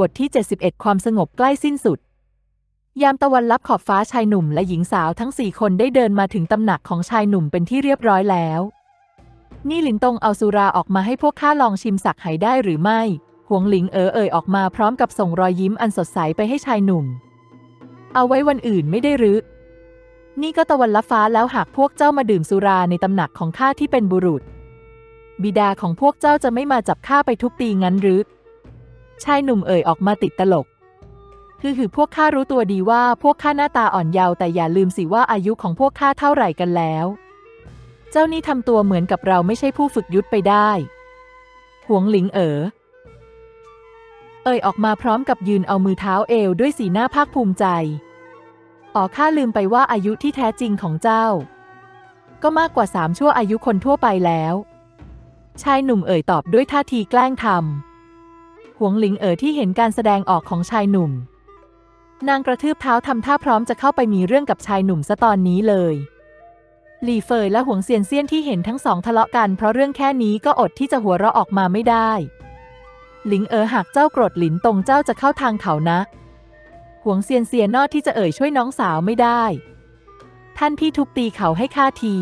บทที่ 71 ความสงบใกล้สิ้นสุด ยามตะวันลับขอบฟ้าชายหนุ่มและหญิงสาวทั้งสี่คนได้เดินมาถึงตำหนักของชายหนุ่มเป็นที่เรียบร้อยแล้ว นี่หลินตงเอาสุราออกมาให้พวกข้าลองชิมสักไหได้หรือไม่ หวงหลิงเอ๋อเอ่ยออกมาพร้อมกับส่งรอยยิ้มอันสดใสไปให้ชายหนุ่ม เอาไว้วันอื่นไม่ได้หรือ นี่ก็ตะวันลับฟ้าแล้วหากพวกเจ้ามาดื่มสุราในตำหนักของข้าที่เป็นบุรุษ บิดาของพวกเจ้าจะไม่มาจับข้าไปทุบตีงั้นหรือ ชายหนุ่มเอ่ยออกมาติดตลก คือคือพวกข้ารู้ตัวดีว่าพวกข้าหน้าตาอ่อนเยาว์แต่อย่าลืมสิว่าอายุของพวกข้าเท่าไหร่กันแล้ว เจ้านี่ทำตัวเหมือนกับเราไม่ใช่ผู้ฝึกยุทธไปได้ หวงหลิงเอ๋อเอ่ยออกมาพร้อมกับยืนเอามือเท้าเอวด้วยสีหน้าภาคภูมิใจ อ๋อข้าลืมไปว่าอายุที่แท้จริงของเจ้า ก็มากกว่าสามชั่วอายุคนทั่วไปแล้ว ชายหนุ่มเอ่ยตอบด้วยท่าทีแกล้งทำ วงหลิงเอ๋อที่เห็นการแสดงออกของชายหนุ่ม นางกระทืบเท้าทำท่าพร้อมจะเข้าไปมีเรื่องกับชายหนุ่มซะตอนนี้เลยหลี่เฟยและหวงเซียนเซียนที่เห็นทั้งสองทะเลาะกันเพราะเรื่องแค่นี้ก็อดที่จะหัวเราะออกมาไม่ได้ หลิงเอ๋อหากเจ้าโกรธหลินตรงเจ้าจะเข้าทางเขานะหวงเซียนเซียนนอดที่จะเอ่ยช่วยน้องสาวไม่ได้ ท่านพี่ทุบตีเขาให้ข้าที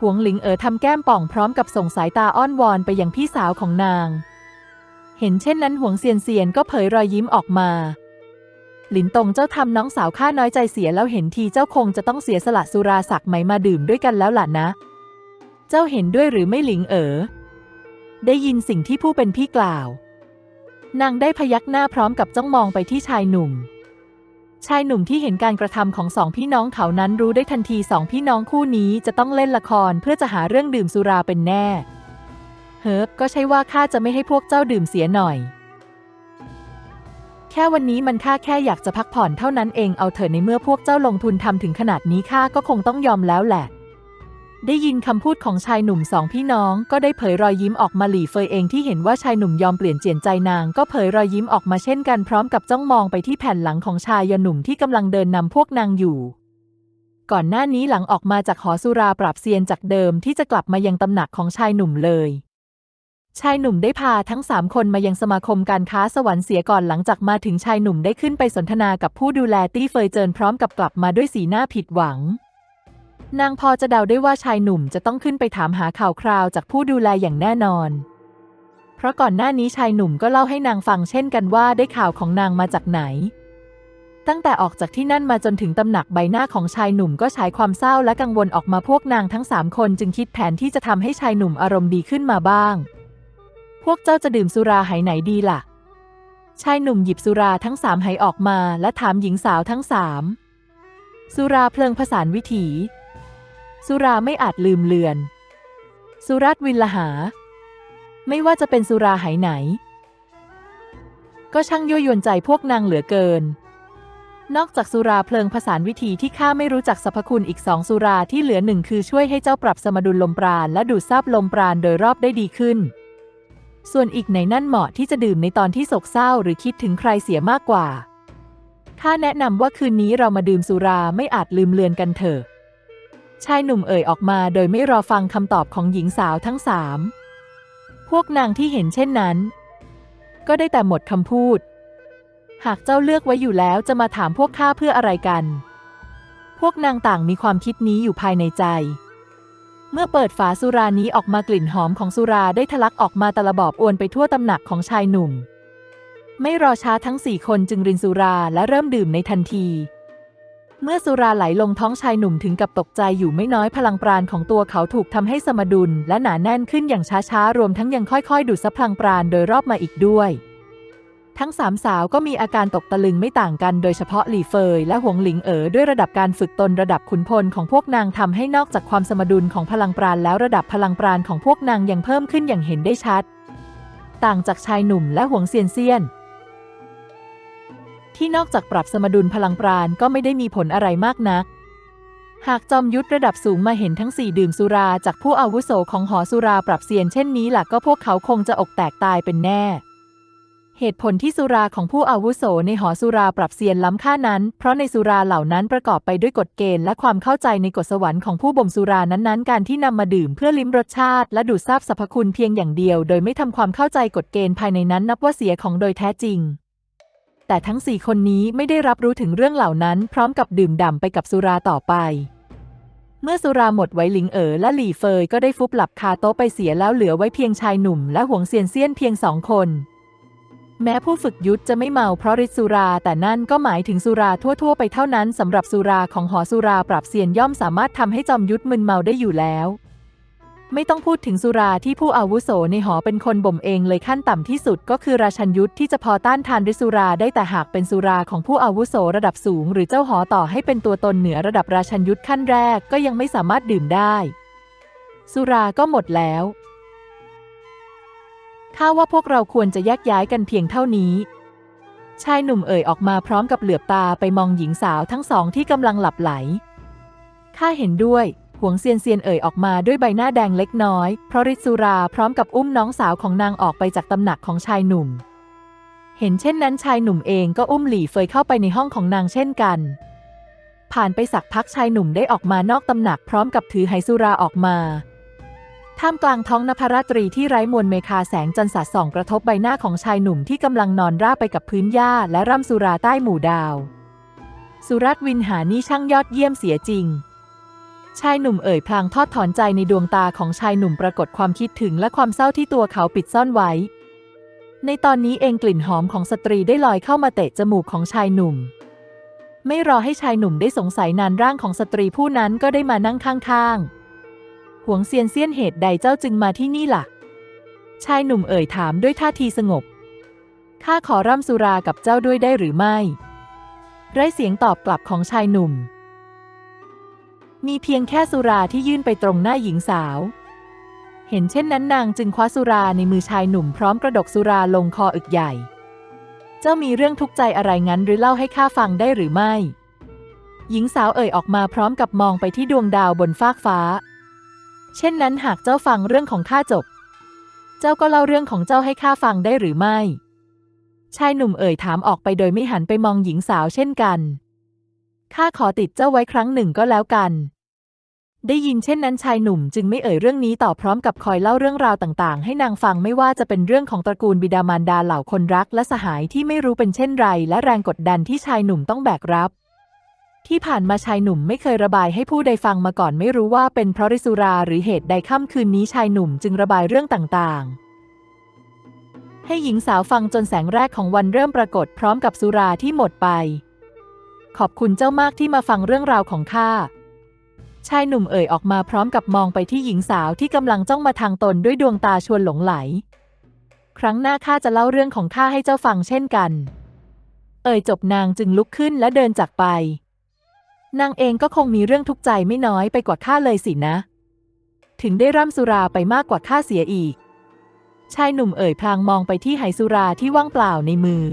หวงหลิงเอ๋อทำแก้มป่องพร้อมกับส่งสายตาอ้อนวอนไปยังพี่สาวของนาง เห็นเช่นนั้นหวงเซียนเซียนก็เผยรอยยิ้มออกมา หลินตงเจ้าทำน้องสาวข้าน้อยใจเสียแล้วเห็นทีเจ้าคงจะต้องเสียสละสุราศักไหมมาดื่มด้วยกันแล้วล่ะนะ เจ้าเห็นด้วยหรือไม่หลิงเอ๋อ ได้ยินสิ่งที่ผู้เป็นพี่กล่าว นางได้พยักหน้าพร้อมกับจ้องมองไปที่ชายหนุ่ม ชายหนุ่มที่เห็นการกระทำของสองพี่น้องเขานั้นรู้ได้ทันทีสองพี่น้องคู่นี้จะต้องเล่นละครเพื่อจะหาเรื่องดื่มสุราเป็นแน่ เฮิบก็ใช่ว่าข้าจะไม่ให้พวกเจ้าดื่มเสียหน่อย แค่วันนี้มันข้าแค่อยากจะพักผ่อนเท่านั้นเองเอาเถอะในเมื่อพวกเจ้าลงทุนทำถึงขนาดนี้ข้าก็คงต้องยอมแล้วแหละ ได้ยินคำพูดของชายหนุ่มสองพี่น้องก็ได้เผยรอยยิ้มออกมาหลี่เฟยเองที่เห็นว่าชายหนุ่มยอมเปลี่ยนเจียนใจนางก็เผยรอยยิ้มออกมาเช่นกันพร้อมกับจ้องมองไปที่แผ่นหลังของชายยหนุ่มที่กำลังเดินนำพวกนางอยู่ก่อนหน้านี้หลังออกมาจากหอสุราปราบเซียนจากเดิมที่จะกลับมายังตำหนักของชายหนุ่มเลย ชายหนุ่มได้พาทั้งสามคนมายังสมาคมการค้าสวรรค์เสียก่อนหลังจากมาถึงชายหนุ่มได้ขึ้นไปสนทนากับผู้ดูแลตี้เฟยเจินพร้อมกับกลับมาด้วยสีหน้าผิดหวัง นางพอจะเดาได้ว่าชายหนุ่มจะต้องขึ้นไปถามหาข่าวคราวจากผู้ดูแลอย่างแน่นอน เพราะก่อนหน้านี้ชายหนุ่มก็เล่าให้นางฟังเช่นกันว่าได้ข่าวของนางมาจากไหน ตั้งแต่ออกจากที่นั่นมาจนถึงตำหนักใบหน้าของชายหนุ่มก็ฉายความเศร้าและกังวลออกมาพวกนางทั้งสามคนจึงคิดแผนที่จะทำให้ชายหนุ่มอารมณ์ดีขึ้นมาบ้าง พวกเจ้าจะดื่มสุราไหไหนดีล่ะ ชายหนุ่มหยิบสุราทั้งสามไหออกมาและถามหญิงสาวทั้งสามสุราเพลิงผสานวิถี สุราไม่อาจลืมเลือน สุรัตวินละหา ไม่ว่าจะเป็นสุราไหไหน ก็ช่างยั่วยวนใจพวกนางเหลือเกิน นอกจากสุราเพลิงผสานวิธีที่ข้าไม่รู้จักสรรพคุณอีกสองสุราที่เหลือหนึ่งคือช่วยให้เจ้าปรับสมดุลลมปราณและดูดซับลมปราณโดยรอบได้ดีขึ้น ส่วนอีกไหนนั่นเหมาะที่จะดื่มในตอนที่โศกเศร้าหรือคิดถึงใครเสียมากกว่าข้าแนะนำว่าคืนนี้เรามาดื่มสุราไม่อาจลืมเลือนกันเถอะ ชายหนุ่มเอ่ยออกมาโดยไม่รอฟังคำตอบของหญิงสาวทั้งสาม พวกนางที่เห็นเช่นนั้น ก็ได้แต่หมดคำพูด หากเจ้าเลือกไว้อยู่แล้วจะมาถามพวกข้าเพื่ออะไรกัน พวกนางต่างมีความคิดนี้อยู่ภายในใจ เมื่อเปิดฝาสุรานี้ออกมากลิ่นหอมของสุราได้ทะลักออกมาตะละบอบอวนไปทั่วตำหนักของชายหนุ่ม ไม่รอช้าทั้งสี่คนจึงรินสุราและเริ่มดื่มในทันที เมื่อสุราไหลลงท้องชายหนุ่มถึงกับตกใจอยู่ไม่น้อยพลังปราณของตัวเขาถูกทำให้สมดุลและหนาแน่นขึ้นอย่างช้าๆ รวมทั้งยังค่อยๆ ดูดซับพลังปราณโดยรอบมาอีกด้วย ทั้งสามสาวก็มีอาการตกตะลึงไม่ต่างกันโดยเฉพาะหลี่เฟยและหวงหลิงเอ๋อด้วยระดับการฝึกตนระดับขุนพลของพวกนางทำให้นอกจากความสมดุลของพลังปราณแล้วระดับพลังปราณของพวกนางยังเพิ่มขึ้นอย่างเห็นได้ชัด ต่างจากชายหนุ่มและหวงเซียนเซียน ที่นอกจากปรับสมดุลพลังปราณก็ไม่ได้มีผลอะไรมากนัก หากจอมยุทธระดับสูงมาเห็นทั้งสี่ดื่มสุราจากผู้อาวุโสของหอสุราปรับเซียนเช่นนี้ล่ะก็พวกเขาคงจะอกแตกตายเป็นแน่ เหตุผลที่สุราของผู้อาวุโสในหอสุราปรับเซียนล้ำค่านั้น เพราะในสุราเหล่านั้นประกอบไปด้วยกฎเกณฑ์และความเข้าใจในกฎสวรรค์ของผู้บ่มสุรานั้นๆ การที่นำมาดื่มเพื่อลิ้มรสชาติ และดูดซาบสรรพคุณเพียงอย่างเดียว โดยไม่ทำความเข้าใจกฎเกณฑ์ภายในนั้นนับว่าเสียของโดยแท้จริง แต่ทั้งสี่คนนี้ไม่ได้รับรู้ถึงเรื่องเหล่านั้น พร้อมกับดื่มด่ำไปกับสุราต่อไปเมื่อสุราหมดไวหลิงเอ๋อและหลี่เฟยก็ได้ฟุบหลับคาโต๊ะไปเสียแล้วเหลือไว้เพียงชายหนุ่มและหวงเซียนเซียนเพียงสองคน แม้ผู้ฝึกยุทธจะไม่เมาเพราะฤทธิ์สุรา แต่นั่นก็หมายถึงสุราทั่วๆ ไปเท่านั้นสำหรับสุราของหอสุราปรับเซียนย่อมสามารถทำให้จอมยุทธมึนเมาได้อยู่แล้ว ไม่ต้องพูดถึงสุราที่ผู้อาวุโสในหอเป็นคนบ่มเองเลยขั้นต่ำที่สุดก็คือราชันยุทธที่จะพอต้านทานฤทธิ์สุราได้แต่หากเป็นสุราของผู้อาวุโสระดับสูง หรือเจ้าหอต่อให้เป็นตัวตนเหนือระดับราชันยุทธขั้นแรกก็ยังไม่สามารถดื่มได้ สุราก็หมดแล้ว ข้าว่าพวกเราควรจะแยกย้ายกันเพียงเท่านี้ ชายหนุ่มเอ่ยออกมาพร้อมกับเหลือบตาไปมองหญิงสาวทั้งสองที่กำลังหลับไหล ข้าเห็นด้วยหวงเซียนเซียนเอ่ยออกมาด้วยใบหน้าแดงเล็กน้อย เพราะฤทธิ์สุราพร้อมกับอุ้มน้องสาวของนางออกไปจากตำหนักของชายหนุ่ม เห็นเช่นนั้นชายหนุ่มเองก็อุ้มหลี่เฟยเข้าไปในห้องของนางเช่นกัน ผ่านไปสักพักชายหนุ่มได้ออกมานอกตำหนักพร้อมกับถือไหสุราออกมา ท่ามกลางท้องนภราตรีที่ไร้มวลเมฆาแสงจันทร์สาดส่องกระทบใบหน้าของชายหนุ่มที่กำลังนอนราบไปกับพื้นหญ้าและร่ำสุราใต้หมู่ดาว สุรัตวินหานี่ช่างยอดเยี่ยมเสียจริง ชายหนุ่มเอ่ยพลางทอดถอนใจในดวงตาของชายหนุ่มปรากฏความคิดถึงและความเศร้าที่ตัวเขาปิดซ่อนไว้ ในตอนนี้เองกลิ่นหอมของสตรีได้ลอยเข้ามาเตะจมูกของชายหนุ่ม ไม่รอให้ชายหนุ่มได้สงสัยนานร่างของสตรีผู้นั้นก็ได้มานั่งข้างๆ หวงเซียนเซียนเหตุใดเจ้าจึงมาที่นี่ล่ะ ชายหนุ่มเอ่ยถามด้วยท่าทีสงบ ข้าขอร่ำสุรากับเจ้าด้วยได้หรือไม่ ไร้เสียงตอบกลับของชายหนุ่ม มีเพียงแค่สุราที่ยื่นไปตรงหน้าหญิงสาว เห็นเช่นนั้นนางจึงคว้าสุราในมือชายหนุ่มพร้อมกระดกสุราลงคออึกใหญ่ เจ้ามีเรื่องทุกข์ใจอะไรงั้นหรือเล่าให้ข้าฟังได้หรือไม่ หญิงสาวเอ่ยออกมาพร้อมกับมองไปที่ดวงดาวบนฟากฟ้า เช่นนั้นหากเจ้าฟังเรื่องของข้าจบ เจ้าก็เล่าเรื่องของเจ้าให้ข้าฟังได้หรือไม่ ชายหนุ่มเอ่ยถามออกไปโดยไม่หันไปมองหญิงสาวเช่นกัน ข้าขอติดเจ้าไว้ครั้งหนึ่งก็แล้วกัน ได้ยินเช่นนั้นชายหนุ่มจึงไม่เอ่ยเรื่องนี้ต่อพร้อมกับคอยเล่าเรื่องราวต่างๆ ให้นางฟังไม่ว่าจะเป็นเรื่องของตระกูลบิดามารดาเหล่าคนรักและสหายที่ไม่รู้เป็นเช่นไร และแรงกดดันที่ชายหนุ่มต้องแบกรับ ที่ผ่านมาชายหนุ่มไม่เคยระบายให้ผู้ใดฟังมาก่อนไม่รู้ว่าเป็นเพราะริสุราหรือเหตุใดค่ำคืนนี้ชายหนุ่มจึงระบายเรื่องต่างๆ ให้หญิงสาวฟังจนแสงแรกของวันเริ่มปรากฏพร้อมกับสุราที่หมดไป ขอบคุณเจ้ามากที่มาฟังเรื่องราวของข้าชายหนุ่มเอ่ยออกมาพร้อมกับมองไปที่หญิงสาวที่กำลังจ้องมาทางตนด้วยดวงตาชวนหลงไหล ครั้งหน้าข้าจะเล่าเรื่องของข้าให้เจ้าฟังเช่นกัน เอ่ยจบนางจึงลุกขึ้นและเดินจากไป นางเองก็คงมีเรื่องทุกข์ใจไม่น้อยไปกว่าข้าเลยสินะ ถึงได้ร่ำสุราไปมากกว่าข้าเสียอีก ชายหนุ่มเอ่ยพลางมองไปที่ไหสุราที่ว่างเปล่าในมือ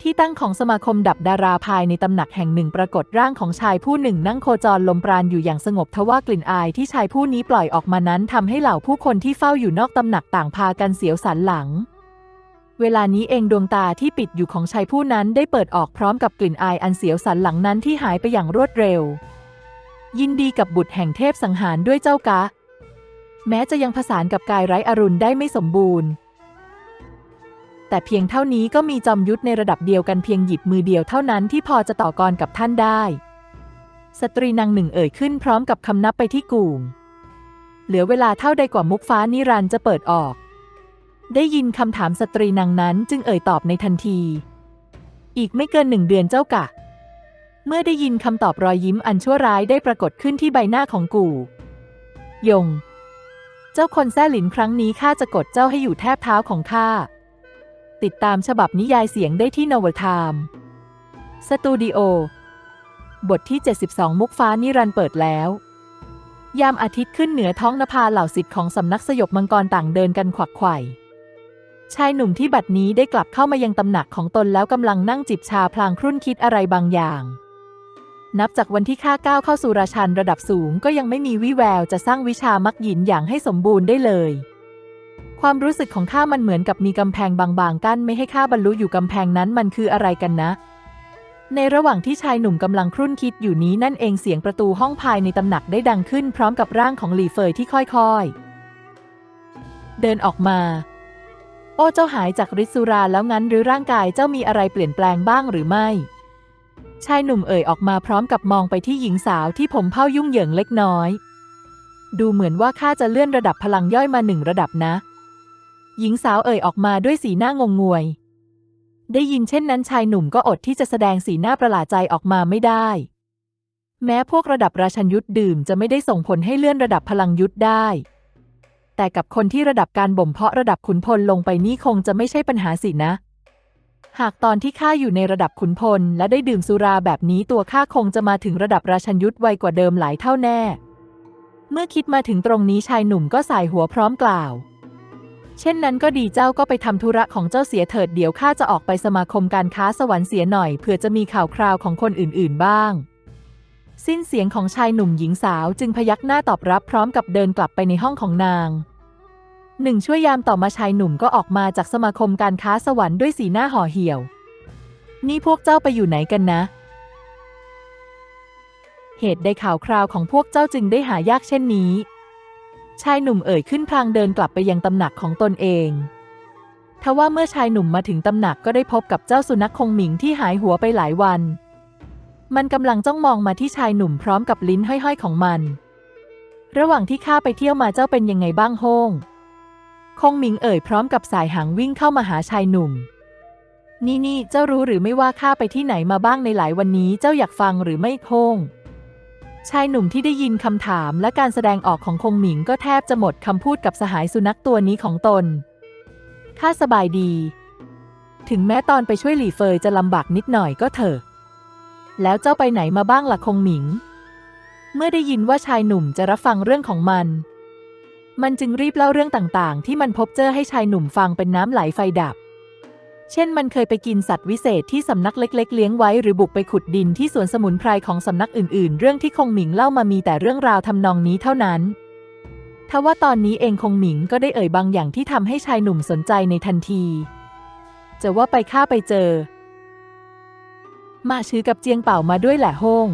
ที่ตั้งของสมาคมดับดาราภายในตำหนักแห่งหนึ่งปรากฏร่างของชายผู้หนึ่งนั่งโคจรลมปราณอยู่อย่างสงบทว่ากลิ่นอายที่ชายผู้นี้ปล่อยออกมานั้นทำให้เหล่าผู้คนที่เฝ้าอยู่นอกตำหนักต่างพากันเสียวสันหลัง เวลานี้เองดวงตาที่ปิดอยู่ของชายผู้นั้นได้เปิดออกพร้อมกับกลิ่นอายอันเสียวสันหลังนั้นที่หายไปอย่างรวดเร็ว ยินดีกับบุตรแห่งเทพสังหารด้วยเจ้ากะ แม้จะยังผสานกับกายไร้อรุณได้ไม่สมบูรณ์ แต่เพียงเท่านี้ก็มีจอมยุทธในระดับเดียวกันเพียงหยิบมือเดียวเท่านั้นที่พอจะต่อกรกับท่านได้ สตรีนางหนึ่งเอ่ยขึ้นพร้อมกับคำนับไปที่กู่มเหลือเวลาเท่าใดกว่ามุกฟ้านิรันจะเปิดออก ได้ยินคำถามสตรีนางนั้นจึงเอ่ยตอบในทันที อีกไม่เกินหนึ่งเดือนเจ้ากะ เมื่อได้ยินคำตอบรอยยิ้มอันชั่วร้ายได้ปรากฏขึ้นที่ใบหน้าของกู่ยง เจ้าคนแซ่หลินครั้งนี้ข้าจะกดเจ้าให้อยู่แทบเท้าของข้า ติดตามฉบับนิยายเสียงได้ที่นวทามสตูดิโอบทที่ 72 มุกฟ้านิรันเปิดแล้ว ยามอาทิตย์ขึ้นเหนือท้องนภาเหล่าสิทธิ์ของสำนักสยบมังกรต่างเดินกันขวักไขว่ ชายหนุ่มที่บัดนี้ได้กลับเข้ามายังตำหนักของตนแล้วกำลังนั่งจิบชาพลางครุ่นคิดอะไรบางอย่าง นับจากวันที่ข้าก้าวเข้าสู่ราชันระดับสูงก็ยังไม่มีวี่แววจะสร้างวิชามักหยินอย่างให้สมบูรณ์ได้เลย ความรู้สึกของข้ามันเหมือนกับมีกำแพงบางๆกั้นไม่ให้ข้าบรรลุอยู่กำแพงนั้นมันคืออะไรกันนะ ในระหว่างที่ชายหนุ่มกำลังครุ่นคิดอยู่นี้นั่นเองเสียงประตูห้องภายในตำหนักได้ดังขึ้น พร้อมกับร่างของหลี่เฟยที่ค่อยๆ เดินออกมา อ้เจ้าหายจากฤทธิ์สุราแล้วงั้นหรือร่างกายเจ้ามีอะไรเปลี่ยนแปลงบ้างหรือไม่ ชายหนุ่มเอ่ยออกมาพร้อมกับมองไปที่หญิงสาวที่ผมเผ้ายุ่งเหยิงเล็กน้อย ดูเหมือนว่าข้าจะเลื่อนระดับพลังย่อยมาหนึ่งระดับนะ หญิงสาวเอ่ยออกมาด้วยสีหน้างงงวย ได้ยินเช่นนั้นชายหนุ่มก็อดที่จะแสดงสีหน้าประหลาดใจออกมาไม่ได้ แม้พวกระดับราชันยุทธดื่มจะไม่ได้ส่งผลให้เลื่อนระดับพลังยุทธ์ได้ แต่กับคนที่ระดับการบ่มเพาะระดับขุนพลลงไปนี่คงจะไม่ใช่ปัญหาสินะ หากตอนที่ข้าอยู่ในระดับขุนพล และได้ดื่มสุราแบบนี้ตัวข้าคงจะมาถึงระดับราชันยุทธไวกว่าเดิมหลายเท่าแน่ เมื่อคิดมาถึงตรงนี้ชายหนุ่มก็สายหัวพร้อมกล่าว เช่นนั้นก็ดีเจ้าก็ไปทำธุระของเจ้าเสียเถิดเดี๋ยวข้าจะออกไปสมาคมการค้าสวรรค์เสียหน่อยเผื่อจะมีข่าวคราวของคนอื่น ๆ บ้างสิ้นเสียงของชายหนุ่มหญิงสาวจึงพยักหน้าตอบรับพร้อมกับเดินกลับไปในห้องของนาง หนึ่งช่วยามต่อมาชายหนุ่มก็ออกมาจากสมาคมการค้าสวรรค์ด้วยสีหน้าห่อเหี่ยว นี่พวกเจ้าไปอยู่ไหนกันนะ เหตุใดข่าวคราวของพวกเจ้าจึงได้หายากเช่นนี้ ชายหนุ่มเอ่ยขึ้นพลางเดินกลับไปยังตำหนักของตนเองทว่าเมื่อชายหนุ่มมาถึงตำหนักก็ได้พบกับเจ้าสุนัขคงหมิงที่หายหัวไปหลายวัน มันกำลังจ้องมองมาที่ชายหนุ่มพร้อมกับลิ้นห้อยๆของมัน ระหว่างที่ข้าไปเที่ยวมาเจ้าเป็นยังไงบ้างโฮง คงหมิงเอ่ยพร้อมกับสายหางวิ่งเข้ามาหาชายหนุ่ม นี่นี่เจ้ารู้หรือไม่ว่าข้าไปที่ไหนมาบ้างในหลายวันนี้เจ้าอยากฟังหรือไม่โฮงชายหนุ่มที่ได้ยินคำถามและการแสดงออกของคงหมิงก็แทบจะหมดคำพูดกับสหายสุนัขตัวนี้ของตน ข้าสบายดี ถึงแม้ตอนไปช่วยหลี่เฟยจะลำบากนิดหน่อยก็เถอะ แล้วเจ้าไปไหนมาบ้างล่ะคงหมิง เมื่อได้ยินว่าชายหนุ่มจะรับฟังเรื่องของมัน มันจึงรีบเล่าเรื่องต่างๆ ที่มันพบเจอให้ชายหนุ่มฟังเป็นน้ำไหลไฟดับ เช่นมันเคยไปกินสัตว์วิเศษที่สำนักเล็ก ๆ เลี้ยงไว้หรือบุกไปขุดดินที่สวนสมุนไพรของสำนักอื่น ๆ เรื่องที่คงหมิงเล่ามามีแต่เรื่องราวทำนองนี้เท่านั้นทว่าตอนนี้เองคงหมิงก็ได้เอ่ยบางอย่างที่ทำให้ชายหนุ่มสนใจในทันที จะว่าไปข้าไปเจอ มาชื้อกับเจียงเป่ามาด้วยแหละโฮง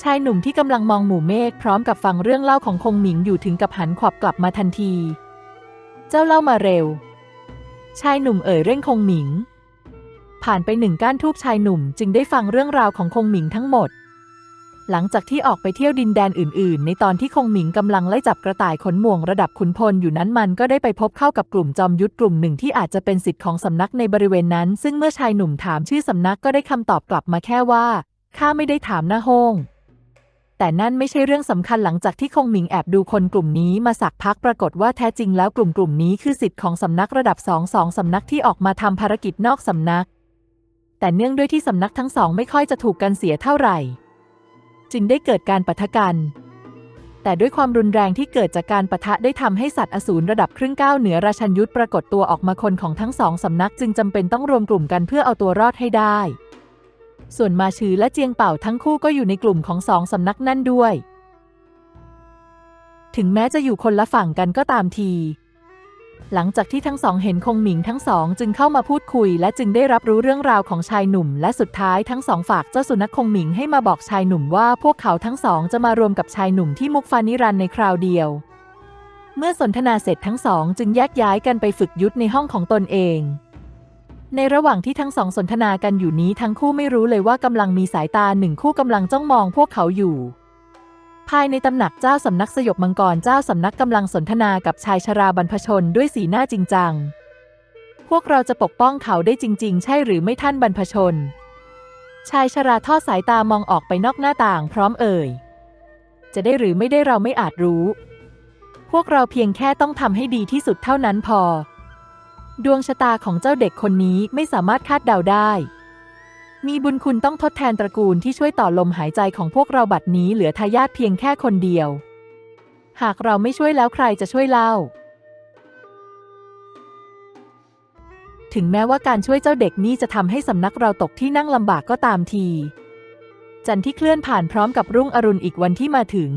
ชายหนุ่มที่กำลังมองหมู่เมฆพร้อมกับฟังเรื่องเล่าของคงหมิงอยู่ถึงกับหันขวับกลับมาทันที เจ้าเล่ามาเร็ว ชายหนุ่มเอ่ยเร่งคงหมิง ผ่านไปหนึ่งก้านทูบชายหนุ่มจึงได้ฟังเรื่องราวของคงหมิงทั้งหมด หลังจากที่ออกไปเที่ยวดินแดนอื่น ๆ ในตอนที่คงหมิงกำลังไล่จับกระต่ายขนม่วงระดับขุนพลอยู่นั้นมันก็ได้ไปพบเข้ากับกลุ่มจอมยุทธกลุ่มหนึ่งที่อาจจะเป็นสิทธิ์ของสำนักในบริเวณนั้น ซึ่งเมื่อชายหนุ่มถามชื่อสำนักก็ได้คำตอบกลับมาแค่ว่าข้าไม่ได้ถามนะโฮง แต่นั่นไม่ใช่เรื่องสำคัญหลังจากที่คงหมิงแอบดูคนกลุ่มนี้มาสักพักปรากฏว่าแท้จริงแล้วกลุ่มกลุ่มนี้คือสิทธิ์ของสำนักระดับสองสองสำนักที่ออกมาทำภารกิจนอกสำนัก แต่เนื่องด้วยที่สำนักทั้งสองไม่ค่อยจะถูกกันเสียเท่าไหร่ จึงได้เกิดการปะทะกัน แต่ด้วยความรุนแรงที่เกิดจากการปะทะได้ทำให้สัตว์อสูรระดับครึ่งก้าวเหนือราชันยุทธปรากฏตัวออกมาคนของทั้งสองสำนักจึงจำเป็นต้องรวมกลุ่มกันเพื่อเอาตัวรอดให้ได้ ส่วนมาชือและเจียงเป่าทั้งคู่ก็อยู่ในกลุ่มของสองสำนักนั่นด้วย ถึงแม้จะอยู่คนละฝั่งกันก็ตามที หลังจากที่ทั้งสองเห็นคงหมิงทั้งสองจึงเข้ามาพูดคุย และจึงได้รับรู้เรื่องราวของชายหนุ่ม และสุดท้ายทั้งสองฝากเจ้าสุนัขคงหมิงให้มาบอกชายหนุ่มว่าพวกเขาทั้งสองจะมารวมกับชายหนุ่มที่มุกฟานิรันในคราวเดียว เมื่อสนทนาเสร็จทั้งสองจึงแยกย้ายกันไปฝึกยุทธในห้องของตนเอง ในระหว่างที่ทั้งสองสนทนากันอยู่นี้ทั้งคู่ไม่รู้เลยว่ากำลังมีสายตาหนึ่งคู่กำลังจ้องมองพวกเขาอยู่ ภายในตำหนักเจ้าสำนักสยบมังกรเจ้าสำนักกำลังสนทนากับชายชราบรรพชนด้วยสีหน้าจริงจัง พวกเราจะปกป้องเขาได้จริง ๆ ใช่หรือไม่ท่านบรรพชน ชายชราทอดสายตามองออกไปนอกหน้าต่างพร้อมเอ่ย จะได้หรือไม่ได้เราไม่อาจรู้ พวกเราเพียงแค่ต้องทำให้ดีที่สุดเท่านั้นพอ ดวงชะตาของเจ้าเด็กคนนี้ไม่สามารถคาดเดาได้ มีบุญคุณต้องทดแทนตระกูลที่ช่วยต่อลมหายใจของพวกเราบัดนี้เหลือทายาทเพียงแค่คนเดียว หากเราไม่ช่วยแล้วใครจะช่วยเล่า ถึงแม้ว่าการช่วยเจ้าเด็กนี้จะทำให้สำนักเราตกที่นั่งลำบากก็ตามที จันที่เคลื่อนผ่านพร้อมกับรุ่งอรุณอีกวันที่มาถึง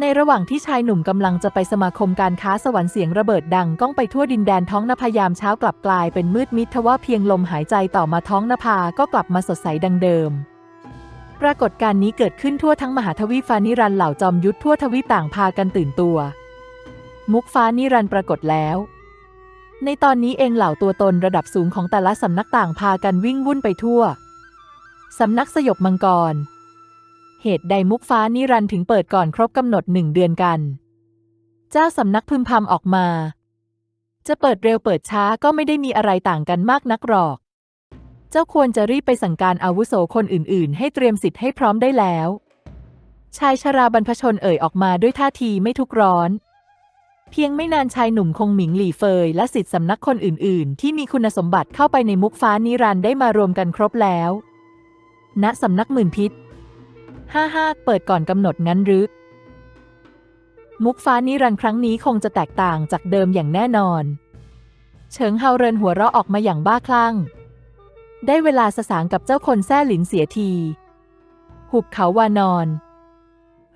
ในระหว่างที่ชายหนุ่มกำลังจะไปสมาคมการค้าสวรรค์เสียงระเบิดดังก้องไปทั่วดินแดนท้องนภายามเช้ากลับกลายเป็นมืดมิดทว่าเพียงลมหายใจต่อมาท้องนภาก็กลับมาสดใสดังเดิม ปรากฏการณ์นี้เกิดขึ้นทั่วทั้งมหาทวีปฟ้านิรันต์เหล่าจอมยุทธทั่วทวีปต่างพากันตื่นตัว มุกฟ้านิรันต์ปรากฏแล้ว ในตอนนี้เองเหล่าตัวตนระดับสูงของแต่ละสำนักต่างพากันวิ่งวุ่นไปทั่วสำนักสยบมังกร เหตุใดมุกฟ้านิรันถึงเปิดก่อนครบกำหนดหนึ่งเดือนกัน เจ้าสำนักพึมพำออกมา จะเปิดเร็วเปิดช้าก็ไม่ได้มีอะไรต่างกันมากนักหรอก เจ้าควรจะรีบไปสั่งการอาวุโสคนอื่น ๆ ให้เตรียมสิทธิ์ให้พร้อมได้แล้ว ชายชราบรรพชนเอ่ยออกมาด้วยท่าทีไม่ทุกร้อน เพียงไม่นานชายหนุ่มคงหมิงหลี่เฟย และสิทธิสำนักคนอื่น ๆ ที่มีคุณสมบัติเข้าไปในมุกฟ้านิรันได้มารวมกันครบแล้ว ณสำนักหมื่นพิษ ห้าห้าเปิดก่อนกำหนดงั้นหรือ มุกฟ้านิรันดร์ครั้งนี้คงจะแตกต่างจากเดิมอย่างแน่นอน เฉิงเฮาเรินหัวเราะออกมาอย่างบ้าคลั่ง ได้เวลาสสางกับเจ้าคนแซ่หลินเสียที หุบเขาวานอน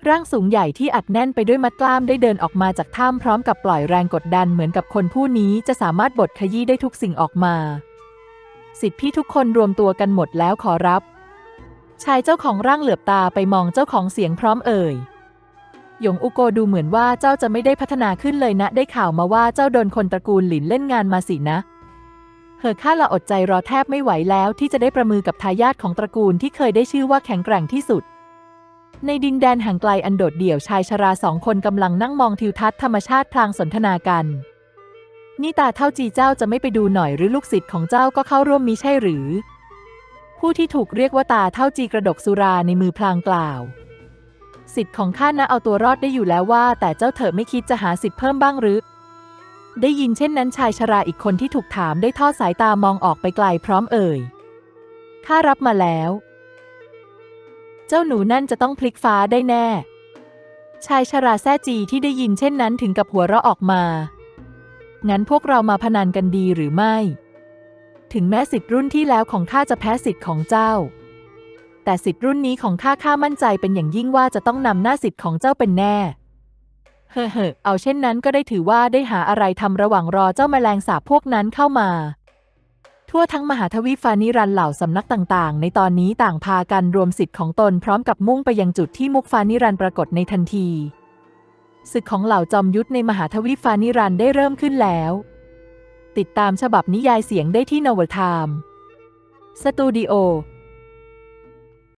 ร่างสูงใหญ่ที่อัดแน่นไปด้วยมัดกล้ามได้เดินออกมาจากถ้ำพร้อมกับปล่อยแรงกดดันเหมือนกับคนผู้นี้จะสามารถบดขยี้ได้ทุกสิ่งออกมา สิทธิพี่ทุกคนรวมตัวกันหมดแล้วขอรับ ชายเจ้าของร่างเหลือบตาไปมองเจ้าของเสียงพร้อมเอ่ย หยงอุโกดูเหมือนว่าเจ้าจะไม่ได้พัฒนาขึ้นเลยนะ ได้ข่าวมาว่าเจ้าโดนคนตระกูลหลินเล่นงานมาสินะ เหอข้าละอดใจรอแทบไม่ไหวแล้วที่จะได้ประมือกับทายาทของตระกูลที่เคยได้ชื่อว่าแข็งแกร่งที่สุด ในดินแดนห่างไกลอันโดดเดี่ยวชายชราสองคนกำลังนั่งมองทิวทัศน์ธรรมชาติพลางสนทนากัน นี่ตาเท่าจีเจ้าจะไม่ไปดูหน่อยหรือลูกศิษย์ของเจ้าก็เข้าร่วมมิใช่หรือ ผู้ที่ถูกเรียกว่าตาเท่าจีกระดกสุราในมือพลางกล่าว สิทธิ์ของข้านะเอาตัวรอดได้อยู่แล้วว่า แต่เจ้าเถอะไม่คิดจะหาสิทธิ์เพิ่มบ้างหรือ ได้ยินเช่นนั้นชายชราอีกคนที่ถูกถามได้ทอดสายตามองออกไปไกลพร้อมเอ่ยข้ารับมาแล้ว เจ้าหนูนั่นจะต้องพลิกฟ้าได้แน่ ชายชราแซ่จีที่ได้ยินเช่นนั้นถึงกับหัวเราะออกมา งั้นพวกเรามาพนันกันดีหรือไม่ ถึงแม้สิทธิ์รุ่นที่แล้วของข้าจะแพ้สิทธิ์ของเจ้า แต่สิทธิ์รุ่นนี้ของข้าข้ามั่นใจเป็นอย่างยิ่งว่าจะต้องนำหน้าสิทธิ์ของเจ้าเป็นแน่ เฮ้อเอาเช่นนั้นก็ได้ถือว่าได้หาอะไรทำระหว่างรอเจ้าแมลงสาบพวกนั้นเข้ามา ทั่วทั้งมหาทวีฟานิรันเหล่าสำนักต่างๆ ในตอนนี้ต่างพากันรวมสิทธิ์ของตนพร้อมกับมุ่งไปยังจุดที่มุกฟานิรันปรากฏในทันทีศึกของเหล่าจอมยุทธในมหาทวีฟานิรันได้เริ่มขึ้นแล้ว ติดตามฉบับนิยายเสียงได้ที่นวทามสตูดิโอ